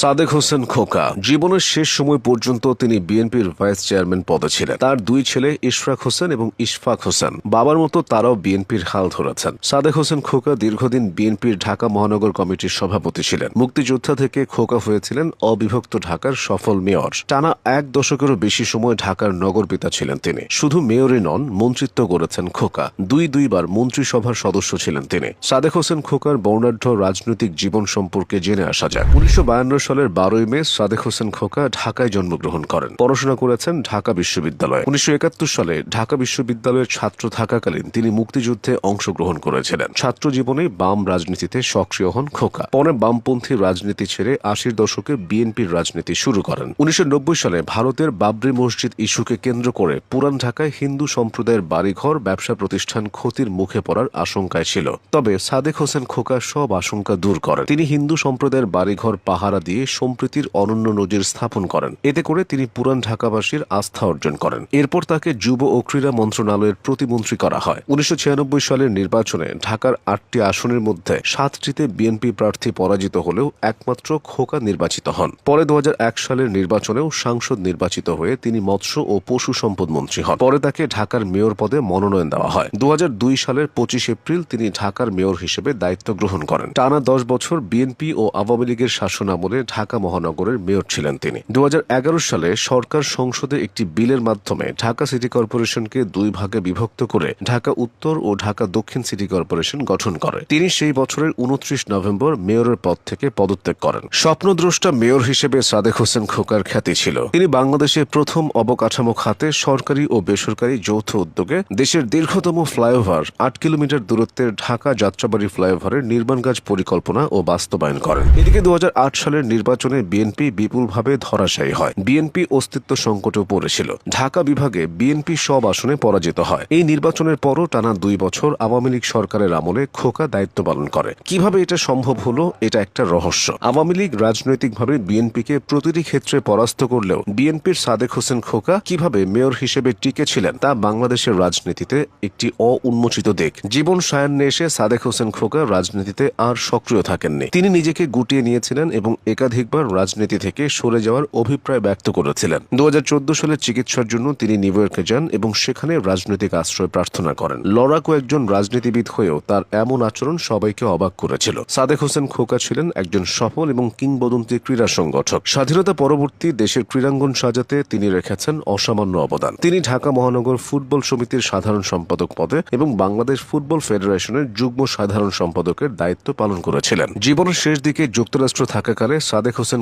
সাদেক হোসেন খোকা, জীবনের শেষ সময় পর্যন্ত তিনি বিএনপির ভাইস চেয়ারম্যান পদে ছিলেন। তার দুই ছেলে ইশরাক হোসেন এবং ইশফাক হোসেন। বাবার মতো তারাও বিএনপির হাল ধরেছেন। সাদেক হোসেন খোকা দীর্ঘদিন বিএনপির ঢাকা মহানগর কমিটির সভাপতি ছিলেন। মুক্তিযোদ্ধা থেকে খোকা হয়েছিলেন অবিভক্ত ঢাকার সফল মেয়র। টানা এক দশকেরও বেশি সময় ঢাকার নগর পিতা ছিলেন তিনি। শুধু মেয়রই নন, মন্ত্রিত্ব করেছেন খোকা। দুই দুইবার মন্ত্রিসভার সদস্য ছিলেন তিনি। সাদেক হোসেন খোকার বর্ণাঢ্য রাজনৈতিক জীবন সম্পর্কে জেনে আসা যাক। উনিশশো সালের বারোই মে সাদেক হোসেন খোকা ঢাকায় জন্মগ্রহণ করেন। পড়াশোনা করেছেন ঢাকা বিশ্ববিদ্যালয়ে। উনিশশো সালে ঢাকা বিশ্ববিদ্যালয়ের ছাত্র থাকাকালীন তিনি মুক্তিযুদ্ধে অংশগ্রহণ করেছিলেন। ছাত্র জীবনে বাম রাজনীতিতে সক্রিয় হন খোকা। পরে বামপন্থী রাজনীতি ছেড়ে আশির দশকে বিএনপির রাজনীতি শুরু করেন। উনিশশো নব্বই সালে ভারতের বাবরি মসজিদ ইস্যুকে কেন্দ্র করে পুরান ঢাকায় হিন্দু সম্প্রদায়ের বাড়িঘর ব্যবসা প্রতিষ্ঠান ক্ষতির মুখে পড়ার আশঙ্কায় ছিল। তবে সাদেক হোসেন খোকা সব আশঙ্কা দূর করেন। তিনি হিন্দু সম্প্রদায়ের বাড়িঘর পাহারা দিয়ে সম্প্রীতির অনন্য নজির স্থাপন করেন। এতে করে তিনি পুরান ঢাকাবাসীর আস্থা অর্জন করেন। এরপর তাকে যুব ও ক্রীড়া মন্ত্রণালয়ের প্রতিমন্ত্রী করা হয়। উনিশশো ছিয়ানব্বই সালের নির্বাচনে ঢাকার আটটি আসনের মধ্যে সাতটিতে বিএনপি প্রার্থী পরাজিত হলেও একমাত্র খোকা নির্বাচিত হন। পরে দু সালের নির্বাচনেও সাংসদ নির্বাচিত হয়ে তিনি মৎস্য ও পশু সম্পদ মন্ত্রী হন। পরে তাকে ঢাকার মেয়র পদে মনোনয়ন দেওয়া হয়। দু হাজার দুই সালের পঁচিশ এপ্রিল তিনি ঢাকার মেয়র হিসেবে দায়িত্ব গ্রহণ করেন। টানা দশ বছর বিএনপি ও আওয়ামী লীগের শাসন আমলে ঢাকা মহানগরের মেয়র ছিলেন তিনি। দু হাজার এগারো সালে সরকার সংসদে একটি বিলের মাধ্যমে ঢাকা সিটি কর্পোরেশনকে দুই ভাগে বিভক্ত করে ঢাকা উত্তর ও ঢাকা দক্ষিণ সিটি কর্পোরেশন গঠন করে। তিনি সেই বছরের উনত্রিশ নভেম্বর মেয়রের পদ থেকে পদত্যাগ করেন। স্বপ্নদ্রষ্টা মেয়র হিসেবে সাদেক হোসেন খোকার খ্যাতি ছিল। তিনি বাংলাদেশের প্রথম অবকাঠামো খাতে সরকারি ও বেসরকারি যৌথ উদ্যোগে দেশের দীর্ঘতম ফ্লাইওভার আট কিলোমিটার দূরত্বের ঢাকা যাত্রাবাড়ি ফ্লাইওভারের নির্মাণ কাজ পরিকল্পনা ও বাস্তবায়ন করেন। এদিকে দু সালের নির্বাচনে বিএনপি বিপুলভাবে ধরাশায়ী হয়। বিএনপি অস্তিত্ব সংকটেও পড়েছিল। ঢাকা বিভাগে বিএনপি সব আসনে পরাজিত হয়। এই নির্বাচনের পরও টানা দুই বছর আওয়ামী লীগ সরকারের আমলে খোকা দায়িত্ব পালন করে। কীভাবে এটা সম্ভব হলো, এটা একটা রহস্য। আওয়ামী লীগ রাজনৈতিকভাবে বিএনপিকে প্রতিটি ক্ষেত্রে পরাস্ত করলেও বিএনপির সাদেক হোসেন খোকা কীভাবে মেয়র হিসেবে টিকে ছিলেন, তা বাংলাদেশের রাজনীতিতে একটি অউন্মোচিত দিক। জীবন সায়ান্নে এসে সাদেক হোসেন খোকা রাজনীতিতে আর সক্রিয় থাকেননি। তিনি নিজেকে গুটিয়ে নিয়েছিলেন এবং একাধিকবার রাজনীতি থেকে সরে যাওয়ার অভিপ্রায় ব্যক্ত করেছিলেন। দুহাজার চোদ্দ সালে চিকিৎসার জন্য তিনি নিউ ইয়র্কে যান এবং সেখানে রাজনৈতিক আশ্রয় প্রার্থনা করেন। লড়াকু একজন রাজনীতিবিদ হয়েও তার এমন আচরণ সবাইকে অবাক করেছিল। সাদেক হোসেন খোকা ছিলেন একজন সফল এবং কিংবদন্তি ক্রীড়া সংগঠক। স্বাধীনতা পরবর্তী দেশের ক্রীড়াঙ্গন সাজাতে তিনি রেখেছেন অসামান্য অবদান। তিনি ঢাকা মহানগর ফুটবল সমিতির সাধারণ সম্পাদক পদে এবং বাংলাদেশ ফুটবল ফেডারেশনের যুগ্ম সাধারণ সম্পাদকের দায়িত্ব পালন করেছিলেন। জীবনের শেষ দিকে যুক্তরাষ্ট্র থাকাকালে সাদেক হোসেন